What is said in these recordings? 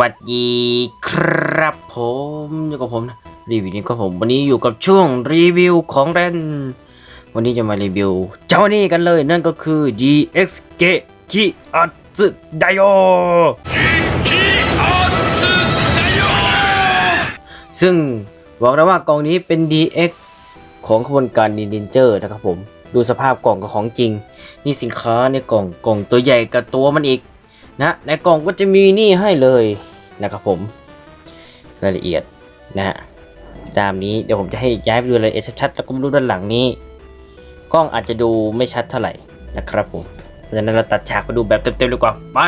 วัสดีครับผมอยู่กับผมนะรีวิวนี้ก็ผมวันนี้อยู่กับช่วงรีวิวของเรนวันนี้จะมารีวิว เจ้านี่กันเลยนั่นก็คือ GXG คิอัตสึไดโอซึ่งบอกแล้วว่ากล่องนี้เป็น DX ของขบวนการดินเจอร์นะครับผมดูสภาพกล่องกับของจริง นี่สินค้าในกล่องกล่องตัวใหญ่กับตัวมันอีก นะในกล่องก็จะมีนี่ให้เลยนะครับผมรายละเอียดนะฮะตามนี้เดี๋ยวผมจะให้ย้ายไปดูรายละเอียดชัดๆแล้วก็มาดูด้านหลังนี้กล้องอาจจะดูไม่ชัดเท่าไหร่นะครับผมเพราะฉะนั้นเราตัดฉากไปดูแบบเต็มๆดีกว่าไป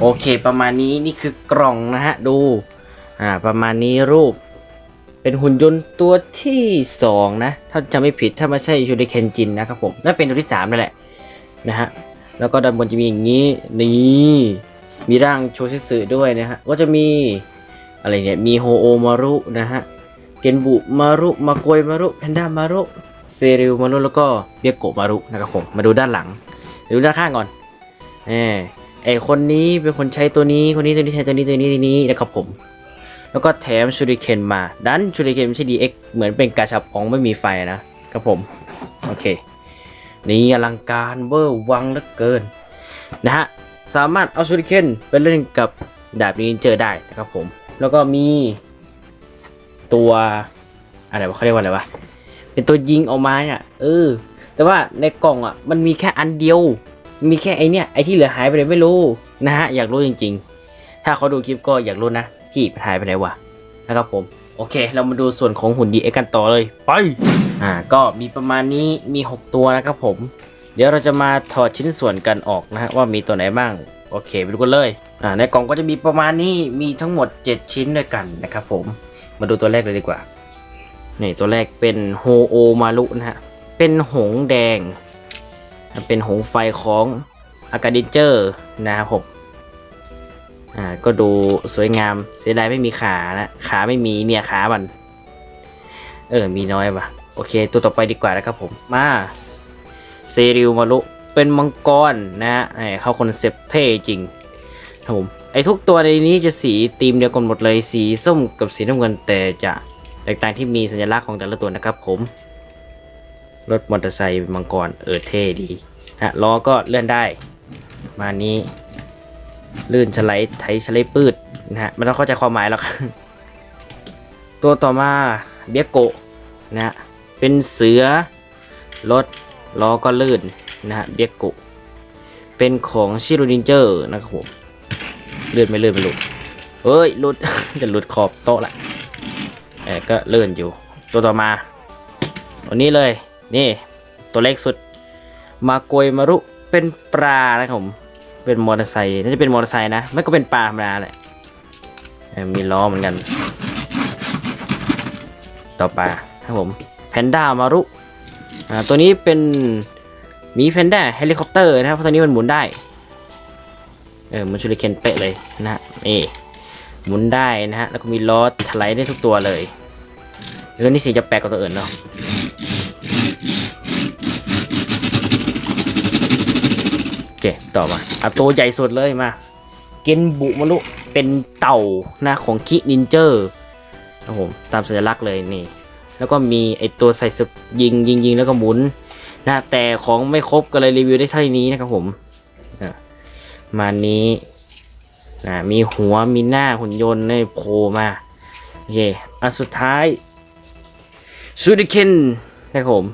โอเค ประมาณนี้นี่คือกล่องนะฮะดูอ่าประมาณนี้รูป เป็นหุ่นยนต์ตัวที่สองนะถ้าจะไม่ผิดถ้าไม่ใช่ชูริเคนจินนะครับผมน่าเป็นตัวที่สามนั่นแหละนะฮะ แล้วก็ด้านบนจะมีอย่างนี้นี่มีร่างโชซิสึด้วยนะฮะก็จะมีอะไรเนี่ยมีโฮโอมารุนะฮะเกนบุมารุมาโกยมารุแพนด้ามารุเซริวมารุแล้วก็เบียโกมารุนะครับผมมาดูด้านหลังดูด้านข้างก่อนแหมไอคนนี้เป็นคนใช้ตัวนี้คนนี้ตัวนี้ใช้ตัวนี้ตัวนี้ตัวนี้นะครับผม แล้วก็แถมชูริเคนมาดันชูริเคนไม่ใช่ DX เหมือนเป็นกาชาปองไม่มีไฟนะครับผม โอเค นี่อลังการเวอร์วังเหลือเกินนะฮะสามารถเอาชูริเคนไปเล่นกับดาบนี้เจอได้นะครับผม แล้วก็มีตัวอะไรวะเขาเรียกว่าอะไรวะเป็นตัวยิงออกมาเนี่ยเออ แต่ว่าในกล่องอะมันมีแค่อันเดียว มีแค่ไอเนี่ยไอที่เหลือหายไปไหนไม่รู้นะฮะอยากรู้จริง ๆ ถ้าเขาดูคลิปก็อยากรู้นะพี่หายไปไหนวะนะครับผมโอเค เรามาดูส่วนของหุ่นดีเอ็กกันต่อเลยไป อ่าก็มีประมาณนี้มี 6 ตัวนะครับผม เดี๋ยวเราจะมาถอดชิ้นส่วนกันออกนะฮะว่ามีตัวไหนบ้าง โอเคไปดูกันเลยอ่าในกล่องก็จะมีประมาณนี้มีทั้งหมด 7 ชิ้นด้วยกันนะครับผมมาดูตัวแรกเลยดีกว่านี่ตัวแรกเป็นโฮโอมารุนะฮะเป็นหงแดง เป็นหงไฟของอากาดิเจอร์นะครับผมอ่าก็ดูสวยงามเสียดายไม่มีขานะขาไม่มีเมียขาบัน เออมีน้อยว่ะ โอเค ตัวต่อไปดีกว่านะครับผมมาเซริวมารุเป็นมังกรนะฮะไอเข้าคอนเซปต์เท่จริงครับผมไอ้ทุกตัวในนี้จะสีธีมเดียวกันหมดเลยสีส้มกับสีน้ำเงินแต่จะแตกต่างที่มีสัญลักษณ์ของแต่ละตัวนะครับผม รถมอเตอร์ไซค์มังกรเออเท่ดีฮะล้อก็เลื่อนได้ มานี้ลื่นฉลด์ไถฉลด์ปืดนะฮะไม่ต้องเข้าใจความหมายหรอกตัวต่อมาเบียโกนะฮะ เป็นเสือ รถล้อก็ลื่นนะฮะเบียกะเป็นของชิโรนินเจอร์นะครับผมเลื่อนไม่เลื่อนไม่หลุดเฮ้ยหลุด จะหลุดขอบโต๊ะละเออก็เลื่อนอยู่ ตัวต่อมาตัวนี้เลยนี่ตัวเล็กสุด มาโกยมารุเป็นปลานะครับผมเป็นมอเตอร์ไซค์น่าจะเป็นมอเตอร์ไซค์นะไม่ก็เป็นปลาธรรมดาแหละมีล้อเหมือนกัน ต่อไปครับผม แพนด้ามารุอ่าตัวนี้เป็นมีแพนด้าเฮลิคอปเตอร์นะครับเพราะตัวนี้มันหมุนได้เออมันชูริเคนเป๊ะเลยนะฮะนี่หมุนได้นะฮะแล้วก็มีล้อถลายได้ทุกตัวเลยแล้วนี่สีจะแปลกกว่าตัวอื่นเนาะโอเคต่อมาเอาตัวใหญ่สุดเลยมาเกนบุมารุเป็นเต่านะของคินินเจอร์นะผมตามสัญลักษณ์เลยนี่ แล้วก็มีไอตัวใส่สกยิงยิงยิงแล้วก็หมุนนะแต่ของไม่ครบก็เลยรีวิวได้เท่านี้นะครับผมอะมานี้นะมีหัวมีหน้าหุ่นยนต์ในโผล่มาโอเคอันสุดท้ายชูดิเคนนะครับผม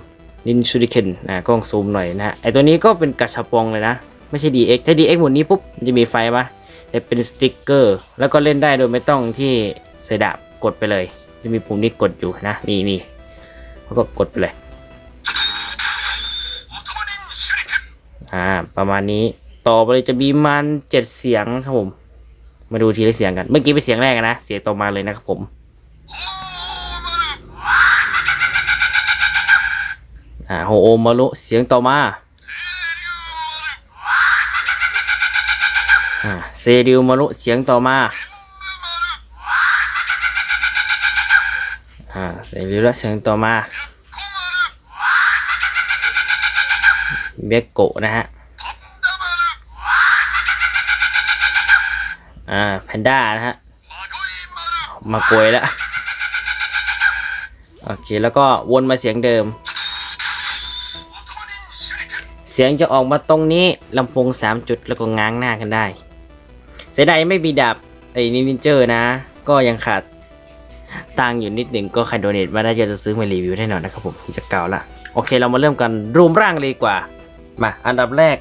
นินชูริเคนนะกล้องซูมหน่อยนะฮะไอตัวนี้ก็เป็นกระชับปองเลยนะ ไม่ใช่ DX ถ้า DX หมุนนี้ปุ๊บจะมีไฟปะแต่เป็นสติ๊กเกอร์ แล้วก็เล่นได้โดยไม่ต้องที่ใส่ดาบกดไปเลย จะมีปุ่มนี้กดอยู่นะนี่นี่แล้วก็กดไปเลยอ่าประมาณนี้ต่อไปเลยจะมีมันเจ็ดเสียงครับผม มาดูทีละเสียงกัน เมื่อกี้เป็นเสียงแรกนะ เสียงต่อมาเลยนะครับผมอ่าโฮโอมารุเสียงต่อมาอ่าเซริวมารุเสียงต่อมา อ่าเซริวและเสียงต่อมา เบกโกะนะฮะ อ่า แพนด้านะฮะ มาโกยแล้ว โอเค แล้วก็วนมาเสียงเดิม เสียงจะออกมาตรงนี้ลำโพงสามจุดแล้วก็ง้างหน้ากันได้ เสียดายไม่มีดาบไอ้นินเจอร์นะ ก็ยังขาด ตังอยู่นิดหนึ่งก็ใครโดเนทมาได้จะซื้อมารีวิวแน่นอนนะครับผมจะเก่าละโอเคเรามาเริ่มกันรูมร่างเลยดีกว่า มาอันดับแรก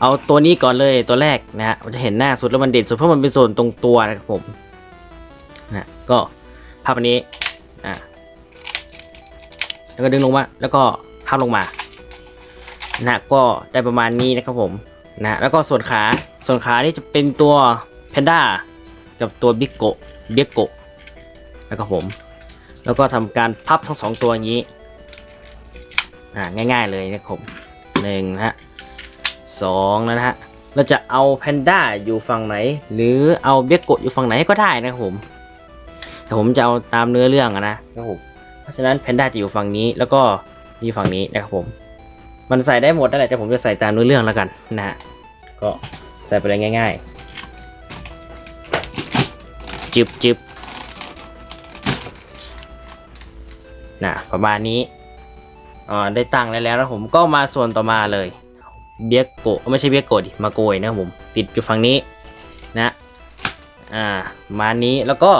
เอาตัวนี้ก่อนเลยตัวแรกนะฮะจะเห็นหน้าสุดแล้วมันเด่นสุดเพราะมันเป็นส่วนตรงตัวนะครับผมนะก็ภาพอันนี้อะแล้วก็ดึงลงมาแล้วก็ภาพลงมานะก็ได้ประมาณนี้นะครับผมนะแล้วก็ส่วนขาส่วนขานี่จะเป็นตัวแพนด้ากับตัวบิ๊กโกเบียโก แล้วก็ผม แล้วก็ทำการพับทั้งสองตัวอย่างนี้ อ่าง่าย ๆเลยนะครับผมหนึ่งนะฮะสองนะฮะเราจะเอาแพนด้าอยู่ฝั่งไหน หรือเอาเบียโกะอยู่ฝั่งไหนก็ได้นะครับผมแต่ผมจะเอาตามเนื้อเรื่องนะครับผมเพราะฉะนั้นแพนด้าจะอยู่ฝั่งนี้แล้วก็อยู่ฝั่งนี้นะครับผม มันใส่ได้หมดนั่นแหละแต่ผมจะใส่ตามเนื้อเรื่องแล้วกันนะฮะก็ใส่ไปเลยง่าย ๆจึบจึบ นะประมาณนี้อ่าได้ตั้งแล้วแล้วนะผมก็มาส่วนต่อมาเลยเบียโกะไม่ใช่เบียโกะดิมาโกยนะผมติดอยู่ฝั่งนี้นะอ่ามานี้แล้วก็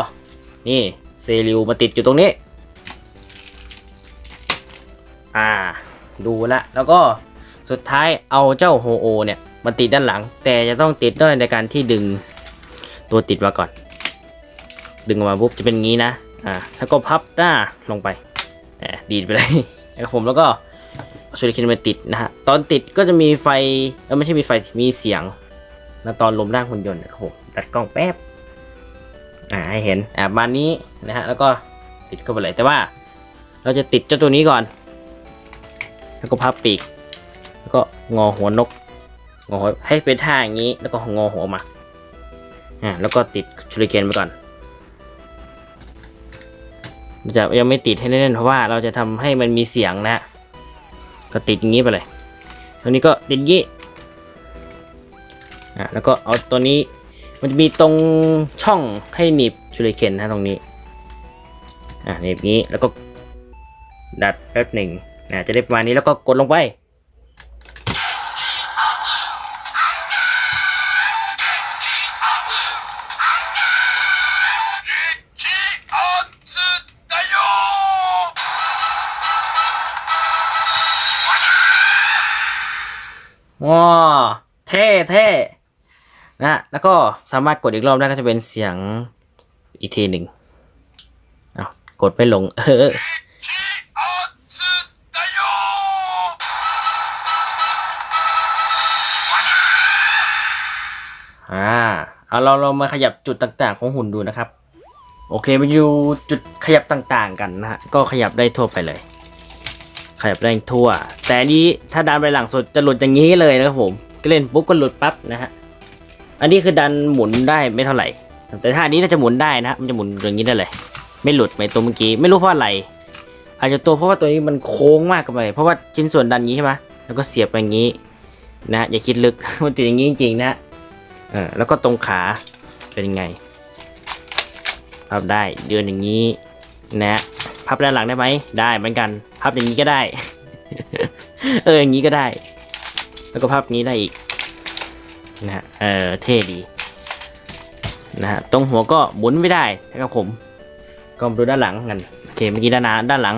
นี่เซริวมาติดอยู่ตรงนี้อ่าดูละแล้วก็สุดท้ายเอาเจ้าโฮโอเนี่ยมาติดด้านหลัง แต่จะต้องติดด้วยในการที่ดึงตัวติดมาก่อน ดึงออกมาปุ๊บจะเป็นงี้นะอ่าแล้วก็พับหน้าลงไป ดีดไปเลยนะครับผมแล้วก็ชูริเคนมาติดนะฮะตอนติดก็จะมีไฟเออไม่ใช่มีไฟมีเสียงแล้วตอนลมร่างหุ่นยนต์นะครับผมตัดกล้องแป๊บอ่าให้เห็นอ่ามานี้นะฮะแล้วก็ติดเข้าไปเลยแต่ว่า เราจะติดเจ้าตัวนี้ก่อน แล้วก็พับปีก แล้วก็งอหัวนกงอให้เป็นท่าอย่างนี้ แล้วก็งอหัวมาอ่าแล้วก็ติดชูริเคนไปก่อน จะยังไม่ติดให้แน่นเพราะว่าเราจะทำให้มันมีเสียงนะ ก็ติดอย่างนี้ไปเลยตัวนี้ก็ติดอย่างนี้อะแล้วก็เอาตัวนี้มันจะมีตรงช่องให้หนีบชูริเคนนะตรงนี้อะหนีบนี้แล้วก็ดัดแป๊บหนึ่งนะจะได้ประมาณนี้แล้วก็กดลงไป ว้าเท่เท่นะแล้วก็สามารถกดอีกรอบได้ก็จะเป็นเสียงอีกทีหนึ่งเอากดไม่ลง เอออ่าเอาเราเรามาขยับจุดต่างๆของหุ่นดูนะครับ โอเคมาดูจุดขยับต่างๆกันนะฮะก็ขยับได้ทั่วไปเลย ขยับได้ทั่ว แต่นี้ถ้าดันไปหลังสุดจะหลุดอย่างนี้เลยนะครับผมก็เล่นปุ๊บก็หลุดปั๊บนะฮะอันนี้คือดันหมุนได้ไม่เท่าไหร่ แต่ถ้าอันนี้น่าจะหมุนได้นะฮะมันจะหมุนอย่างนี้ได้เลย ไม่หลุดเหมือนตัวเมื่อกี้ไม่รู้เพราะอะไร อาจจะตัวเพราะว่าตัวนี้มันโค้งมากกินไปเพราะว่าชิ้นส่วนดันอย่างนี้ใช่ไหมแล้วก็เสียบไปอย่างนี้นะอย่าคิดลึกมันติดอย่างนี้จริงๆนะเออแล้วก็ตรงขาเป็นยังไงพับได้เดินอย่างนี้นะ พับด้านหลังได้ไหมได้เหมือนกัน พับอย่างนี้ก็ได้ เอออย่างนี้ก็ได้ แล้วก็พับนี้ได้อีกนะฮะเออเท่ดีนะฮะตรงหัวก็หมุนไม่ได้นะครับผม ก็มาดูด้านหลังกันโอเคเมื่อกี้ด้านหน้าด้านหลัง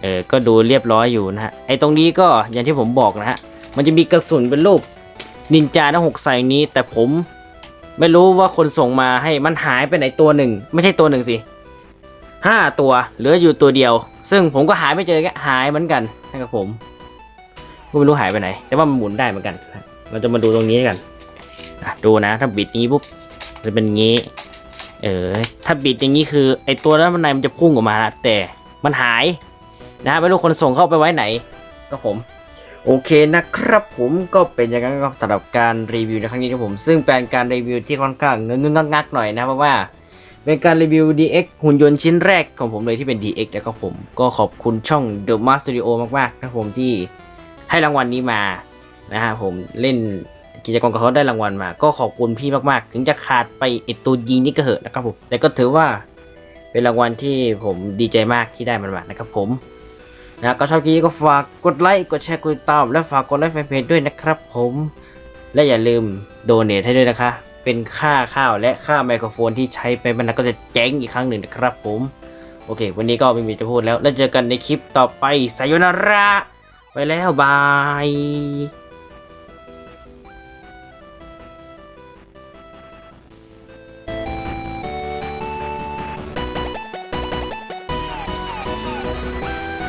เออก็ดูเรียบร้อยอยู่นะฮะไอ้ตรงนี้ก็อย่างที่ผมบอกนะฮะมันจะมีกระสุนเป็นรูปนินจาทั้งหกใส่นี้ แต่ผมไม่รู้ว่าคนส่งมาให้มันหายไปไหนตัวหนึ่ง ไม่ใช่ตัวหนึ่งสิ ห้าตัว เหลืออยู่ตัวเดียว ซึ่งผมก็หายไม่เจอแกหายเหมือนกันนะครับผมก็ไม่รู้หายไปไหน แต่ว่ามันหมุนได้เหมือนกัน เราจะมาดูตรงนี้กันดูนะ ถ้าบิดอย่างนี้ปุ๊บจะเป็นงี้ เออถ้าบิดอย่างนี้คือ ไอตัวนั้นมันในมันจะพุ่งออกมา แต่มันหายนะไม่รู้คนส่งเข้าไปไว้ไหนก็ผม โอเคนะครับผมก็เป็นอย่างนั้นครับสำหรับการรีวิวในครั้งนี้ครับผม ซึ่งเป็นการรีวิวที่ค่อนข้างเงึ้งงักๆหน่อยนะเพราะว่า เป็นการรีวิว DX หุ่นยนต์ชิ้นแรกของผมเลยที่เป็น DX แล้วก็ผม ก็ขอบคุณช่อง The Master Studio มากๆนะครับผมที่ให้รางวัลนี้มานะฮะผมเล่นกิจกรรมกับเขาได้รางวัลมา ก็ขอบคุณพี่มากๆ ถึงจะขาดไปไอตัวยีนี่ก็เหอะนะครับผม แต่ก็ถือว่าเป็นรางวัลที่ผมดีใจมากที่ได้มันมานะครับผมนะก็ชอบคลิปนี้ก็ฝากกดไลค์กดแชร์กดติดตามและฝากกดไลค์แฟนเพจด้วยนะครับผม และอย่าลืมโดเนทให้ด้วยนะคะ เป็นค่าข้าวและค่าไมโครโฟนที่ใช้ไปมันก็จะเจ๊งอีกครั้งหนึ่งนะครับผม โอเค วันนี้ก็ไม่มีจะพูดแล้ว แล้วเจอกันในคลิปต่อไปไซโยนาระ ไปแล้วบาย